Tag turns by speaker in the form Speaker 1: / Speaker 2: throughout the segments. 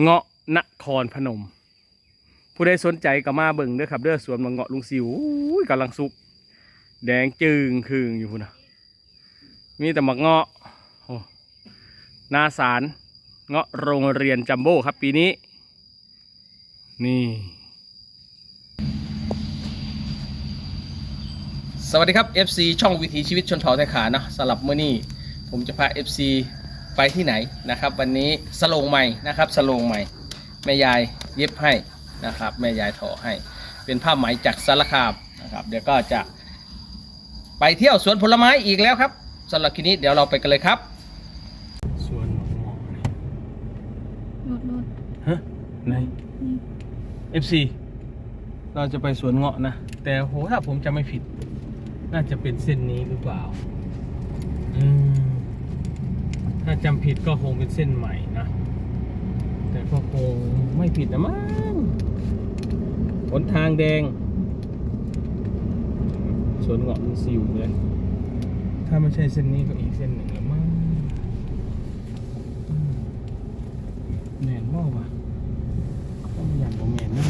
Speaker 1: เงาะนครพนม ผู้ใดสนใจก็มาเบิ่งเด้อครับเด้อสวนมะเงาะลุงสิวกำลังสุก แดงจึงคืงอยู่พุ่นนะมีแต่มะเงาะโอ้หนาสารเงาะโรงเรียนจัมโบ้ครับปีนี้ นี่ สวัสดีครับ FC ช่องวิถีชีวิตชนเผ่าไทยขาเนาะสำหรับเมื้อนี้ผมจะพา FC ไปที่ไหนนะครับ วันนี้สโลงใหม่นะครับสโลงใหม่แม่ยายเย็บให้นะครับแม่ยายถอให้ เป็นผ้าไหมจากสารคามนะครับ เดี๋ยวก็จะ ไปเที่ยวสวนผลไม้อีกแล้วครับสำหรับคลิปนี้เดี๋ยวเราไปกันเลยครับสวนหมอก
Speaker 2: รถรถ
Speaker 1: ฮะไหน FC เราจะไปสวนเงาะนะ แต่โหถ้าผมจะไม่ผิด น่าจะเป็นเส้นนี้หรือเปล่า อืม ถ้าจำผิดก็คงเป็นเส้นใหม่นะ แต่ก็คงไม่ผิดนะมั้งหนทางแดงสวนเงาะมันสิวเลย ถ้าไม่ใช่เส้นนี้ก็อีกเส้นหนึ่งแล้วมั้งอืมแน่นบ่าวะต้องอย่างบ่แม่นนะ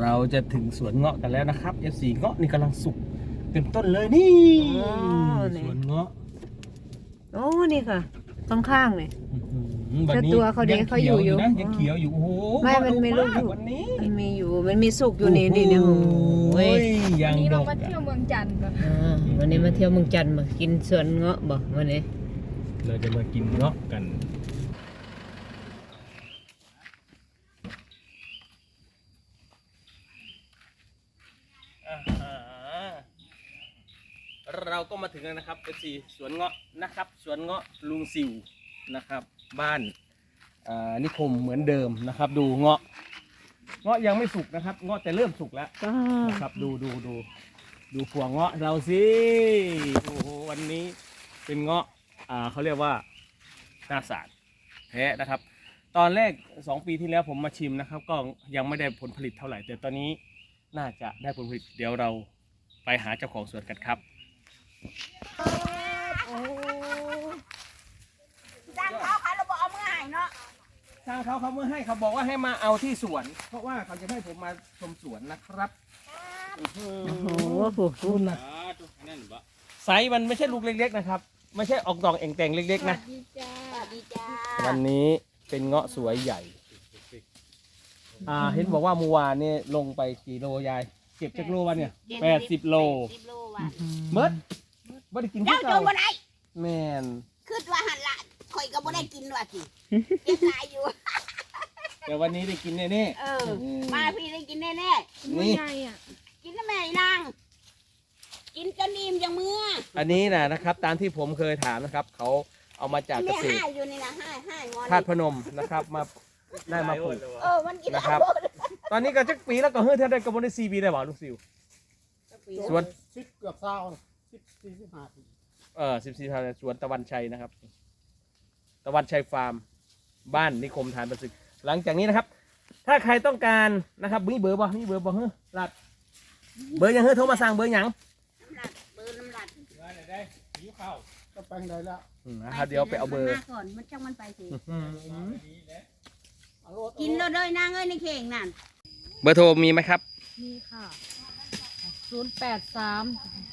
Speaker 1: เราจะถึงสวนเงาะกันแล้วนะครับ F4 เงาะนี่กำลังสุกเต็มต้นเลยนี่
Speaker 2: อ๋อนี่
Speaker 1: สวนเงาะ
Speaker 2: โอ้นี่ค่ะตรงข้างเลย
Speaker 1: อื้อหือ
Speaker 2: แต่ตัวเขาเด็กเขาอยู่อยู่
Speaker 1: นะยังเขียวอยู่โอ้โห
Speaker 2: ไม่มันมีลูกอยู่
Speaker 1: วันนี้
Speaker 2: มันมีอยู่มันมีสุกอยู่นี่นี่เนี่ยโอ้
Speaker 1: โอ้
Speaker 2: ย
Speaker 1: ยยัง
Speaker 3: วันนี้
Speaker 1: ด
Speaker 3: เรา
Speaker 1: ก
Speaker 3: มาเที่ยวเมืองจันทร์กัน
Speaker 2: อ่าวันนี้มาเที่ยวเมืองจันทร์มากินสวนเงาะบ่วันนี้
Speaker 1: เราจะมากินเงาะกัน เราก็มาถึงแล้วนะครับเป็นสีสวนเงาะนะครับ สวนเงาะลุงสิวนะครับ บ้านอ่านิคมเหมือนเดิมนะครับ ดูเงาะ เงาะยังไม่สุกนะครับ เงาะแต่เริ่มสุกแล้ว
Speaker 2: ก็
Speaker 1: นะครับ ดูดูดูดูพวงเงาะเราสิโอ้โหวันนี้เป็นเงาะอ่าเขาเรียกว่าหน้าสารแท้นะครับ ตอนแรกสองปีที่แล้วผมมาชิมนะครับ ก็ยังไม่ได้ผลผลิตเท่าไหร่ แต่ตอนนี้น่าจะได้ผลผลิตเดี๋ยวเราไปหาเจ้าของสวนกันครับ
Speaker 4: จ้างเขาเขาเราบอกเอามือหายเนาะ
Speaker 1: ทางเขาเขาเมื่อให้เขาบอกว่าให้มาเอาที่สวน เพราะว่าเขาจะให้ผมมาชมสวนนะครับ
Speaker 2: โอ้โหโห
Speaker 1: รุ่นนะไซส์มันไม่ใช่ลูกเล็กๆนะครับ ไม่ใช่ออกดอกเอ่งแต่งเล็กๆนะ
Speaker 3: ดีจ้า
Speaker 4: สวัสดีจ้า
Speaker 1: วันนี้เป็นเงาะสวยใหญ่ อ่าเห็นบอกว่าเมื่อวานเนี่ยลงไปกี่โลยาย เก็บจักโลวันเนี่ยแปดสิบโล
Speaker 4: สิบโลว่ะ
Speaker 1: เมิด บ่ได้กิน
Speaker 4: เจ้า
Speaker 1: ที่
Speaker 4: โจ
Speaker 1: เก่า
Speaker 4: บ่ได้
Speaker 1: แมน
Speaker 4: คิดว่าหันละข่อยก็บ่ได้กินว่ะสิเก็บขายอยู่
Speaker 1: แต่วันนี้ได้กินแน่
Speaker 4: เออมาพี่ได้กินแน่
Speaker 1: ๆนี่
Speaker 3: ใหญ่อะ
Speaker 4: ๆ กินแล้วแม่นาง กินจนนิ่มจังมือ
Speaker 1: อันนี้นะนะครับ ตามที่ผมเคยถามนะครับ เขาเอามาจากเก
Speaker 4: แม่
Speaker 1: ษตร
Speaker 4: ห้าอยู่นี่นะห้าห้างอน
Speaker 1: ธาตุพนมนะครับ มาได้มาปลูก
Speaker 4: เออมันกิน
Speaker 1: นะครับ ตอนนี้ก็จักปีแล้วก็เฮ้ยเท่าได้กระบวนได้ซีบีได้บ่ลูกซิว สวน
Speaker 5: สิบเกือบเศร้า สิบสี่สิบห้าปี
Speaker 1: เออสิบสี่ทางสวนตะวันชัยนะครับ ตะวันชัยฟาร์ม บ้านนิคมฐานประสิทธิ์หลังจากนี้นะครับ ถ้าใครต้องการนะครับมีเบอร์บ่มีเบอร์บ่เฮ้ยรัด เบอร์หยังเฮ้ยโทรมาสั่งเบอร์หยัง
Speaker 4: น้ำหลัดเบอร์น้ำหลัด
Speaker 5: ก็แปลงได้แล้ว
Speaker 1: อืมนะครับเดี๋ยวไปเอาเบอร์
Speaker 4: มันมาก่อนมันจังมันไปสิ
Speaker 1: อืม
Speaker 5: เอารถ
Speaker 4: กินแล้วเด้ยนางเอ้ยในเข่งนั่น
Speaker 1: เบอร์โทรมีไหมครับ
Speaker 3: มีค่ะ ศูนย์แปดสาม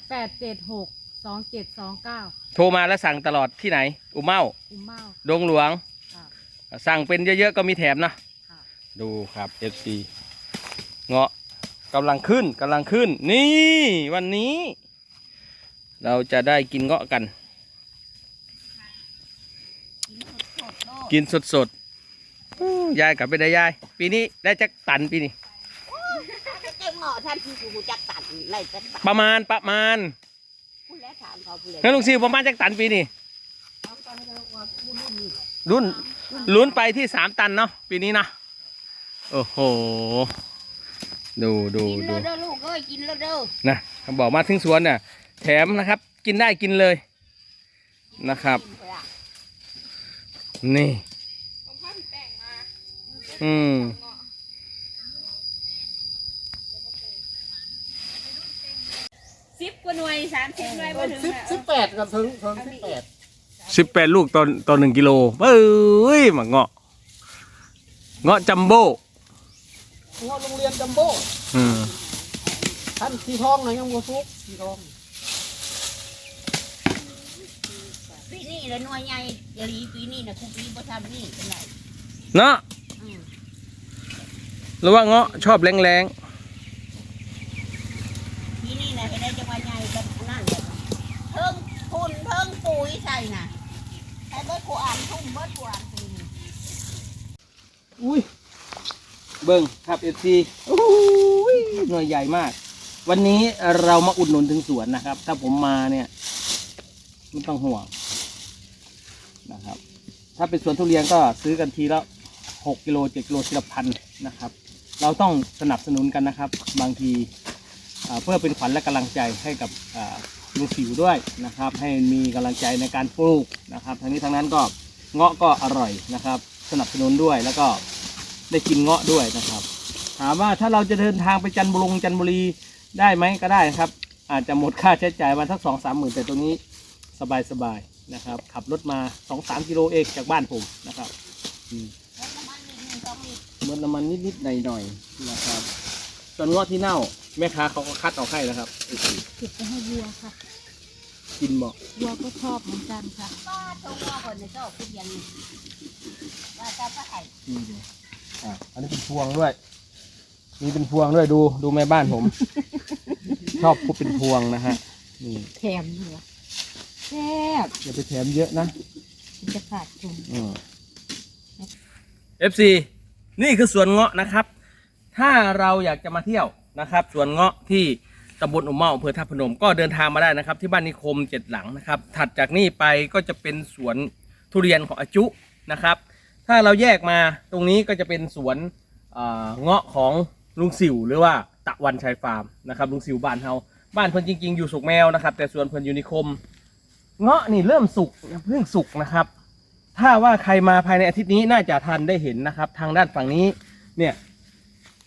Speaker 3: แปดเจ็ดหกสองเจ็ดสองเก้า
Speaker 1: โทรมาแล้วสั่งตลอดที่ไหน อุเมา
Speaker 3: อุ้มเมา
Speaker 1: ดงหลวง
Speaker 3: ค่ะ
Speaker 1: สั่งเป็นเยอะๆก็มีแถมนะ
Speaker 3: ค่ะ
Speaker 1: ดูครับ FC เงาะกำลังขึ้นกำลังขึ้น นี่วันนี้ เราจะได้กินเงาะกัน กินสดๆอู้ยายกลับไปได้ยาย ปีนี้ได้จักตันปีนี้
Speaker 4: เจ้าหงอ ท่านที่กูจักตัดไล่จักตัด
Speaker 1: ประมาณประมาณ
Speaker 4: พูดแล้วถามเขาพูดเลย
Speaker 1: งั้นลุงซิวประมาณจักตันปีนี้รุ่นลุ้นไปที่สามตันเนาะปีนี้นะโอ้โหดูดู
Speaker 4: กิน
Speaker 1: ดู
Speaker 4: แล้วเด้อลูกเอ้ยกินแล้วเด้อ
Speaker 1: นะเขาบอกมาถึงสวนเนี่ยแถมนะครับ กินได้กินเลยนะครับ
Speaker 4: กินไปละ
Speaker 1: นี่ อืม
Speaker 4: สิบกว่า หน่วยสามสิบหน่วยมาถึง
Speaker 5: สิบ
Speaker 4: แล้ว
Speaker 5: สิบแปดกับถึงถึงสิบแปด
Speaker 1: สิบแปดลูกตอนตอนหนึ่งกิโลเอ้ยหมาเงาะ เงาะจัมโบ้
Speaker 5: เงาะโรงเรียนจัมโบ้
Speaker 1: อืม
Speaker 5: ท่านสีทองนะยังบ่ซุกสีทอง
Speaker 4: ปีนี้เลยหน่วยใหญ่เดี๋ยวนี้ปีนี้นะคุปีบ่ทำนี่เป็นไร
Speaker 1: เนาะ
Speaker 4: อืม
Speaker 1: หรือว่าเงาะชอบแรง
Speaker 4: ปีนี้นะเห็นได้จังหวะใหญ่กันนั่นเลยเพิ่งทุนเพิ่ง ปุ๋ยใส่น่ะใส่เบิดผู้อ่านทุ่มเบิดผู้อ่าน
Speaker 1: ตีอุ้ยเบิ้งครับเอซีอุ้ยหน่วยใหญ่มาก วันนี้เรามาอุดหนุนถึงสวนนะครับ ถ้าผมมาเนี่ยไม่ต้องห่วงนะครับ ถ้าเป็นสวนทุเรียนก็ซื้อกันทีละหกกิโลเจ็ดกิโลทีละพันนะครับ เราต้องสนับสนุนกันนะครับ บางทีเพื่อเป็นขวัญและกำลังใจให้กับ อ่าลุงสิวด้วยนะครับ ให้มีกำลังใจในการปลูกนะครับทั้งนี้ทั้งนั้นก็เงาะก็อร่อยนะครับ สนับสนุนด้วยแล้วก็ได้กินเงาะด้วยนะครับ ถามว่าถ้าเราจะเดินทางไปจันทบุรีจันทบุรีได้ไหมก็ได้นะครับ อาจจะหมดค่าใช้จ่ายมาสักสองสามหมื่นแต่ตรงนี้สบายสบายๆนะครับ ขับรถมาสองสามกิโลเองจากบ้านผมนะครับอืม
Speaker 4: แล้วน้ำมันนิดนึงต้องมี
Speaker 1: เมื่อน้ำมันนิดๆหน่อยๆนะครับ ส่วนเงาะที่เน่า แม่ค้าเขาก็คัดออกให้นะครับไอ้สิ
Speaker 3: เก็บไปให้วัวค่ะ
Speaker 1: กินบอก
Speaker 3: วัวก็ชอบเหมือนกันค่ะ
Speaker 4: ป้าตรงว่าคนในชอบทุเรียนนี่ว่าจะไปไอ้
Speaker 1: อืมอะอันนี้เป็นพวงด้วย มีเป็นพวงด้วยดูดูแม่บ้านผม ชอบพูดเป็นพวงนะฮะนี่
Speaker 3: แถมเหรอแซ่บ
Speaker 1: อย่าไปแถมเยอะนะ
Speaker 3: มันจะขาดทุน
Speaker 1: เอฟซีนี่คือสวนเงาะนะครับ ถ้าเราอยากจะมาเที่ยวนะครับสวนเงาะที่ตำบลอุมเมาอำเภอท่าพนมก็เดินทางมาได้นะครับ ที่บ้านนิคมเจ็ดหลังนะครับ ถัดจากนี่ไปก็จะเป็นสวนทุเรียนของอาจุนะครับ ถ้าเราแยกมาตรงนี้ก็จะเป็นสวนเงาะของลุงสิวหรือว่าตะวันชัยฟาร์มนะครับลุงสิวบ้านเฮาบ้านเพิ่นจริง ๆ อยู่สุกแมวนะครับ แต่สวนเพิ่นอยู่นิคม เงาะนี่เริ่มสุกเพิ่งสุกนะครับ ถ้าว่าใครมาภายในอาทิตย์นี้น่าจะทันได้เห็นนะครับ ทางด้านฝั่งนี้เนี่ย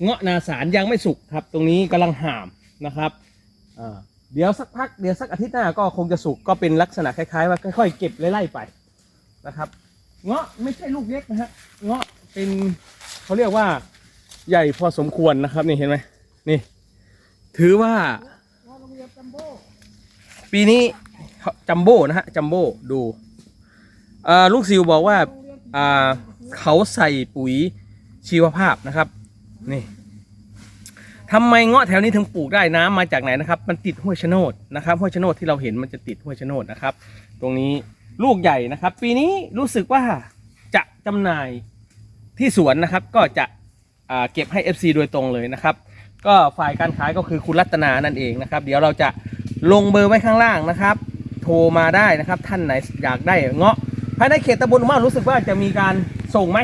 Speaker 1: เงาะนาสารยังไม่สุกครับ ตรงนี้กำลังห่ามนะครับเดี๋ยวสักพักเดี๋ยวสักอาทิตย์หน้าก็คงจะสุกก็เป็นลักษณะคล้ายๆ ว่าค่อยๆเก็บไล่ๆไปนะครับ เงาะไม่ใช่ลูกเล็กนะฮะเงาะเป็นเขาเรียกว่าใหญ่พอสมควรนะครับนี่เห็นไหมนี่ถือว่าปีนี้จัมโบ้นะฮะจัมโบ้ดูลูกซิวบอกว่าเขาใส่ปุ๋ยชีวภาพนะครับ นี่ทำไมเงาะแถวนี้ถึงปลูกได้น้ำมาจากไหนนะครับ มันติดห้วยชะโนดนะครับห้วยชะโนดที่เราเห็นมันจะติดห้วยชะโนดนะครับ ตรงนี้ลูกใหญ่นะครับ ปีนี้รู้สึกว่าจะจำหน่ายที่สวนนะครับ ก็จะเก็บให้ FC โดยตรงเลยนะครับ ก็ฝ่ายการขายก็คือคุณรัตนานั่นเองนะครับ เดี๋ยวเราจะลงเบอร์ไว้ข้างล่างนะครับ โทรมาได้นะครับ ท่านไหนอยากได้เงาะภายในเขตตำบลอุเมารู้สึกว่าจะมีการส่งไหม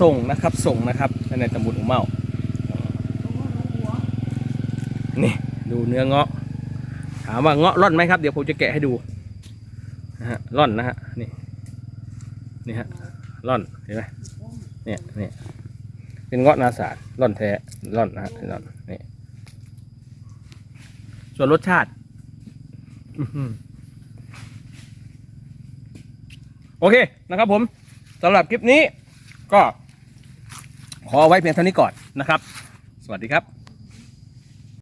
Speaker 1: ส่งนะครับส่งนะครับในตำบลอุเมานี่ดูเนื้อเงาะ ถามว่าเงาะร่อนไหมครับ เดี๋ยวผมจะแกะให้ดูนะฮะร่อนนะฮะนี่นี่ฮะร่อนเห็นไหมเนี่ยเนี่ยเป็นเงาะนาสารร่อนแท้ร่อนนะฮะร่อนนี่ส่วนรสชาติโอเคนะครับผมสำหรับคลิปนี้ก็ ขอไว้เพียงเท่านี้ก่อนนะครับ สวัสดีครับ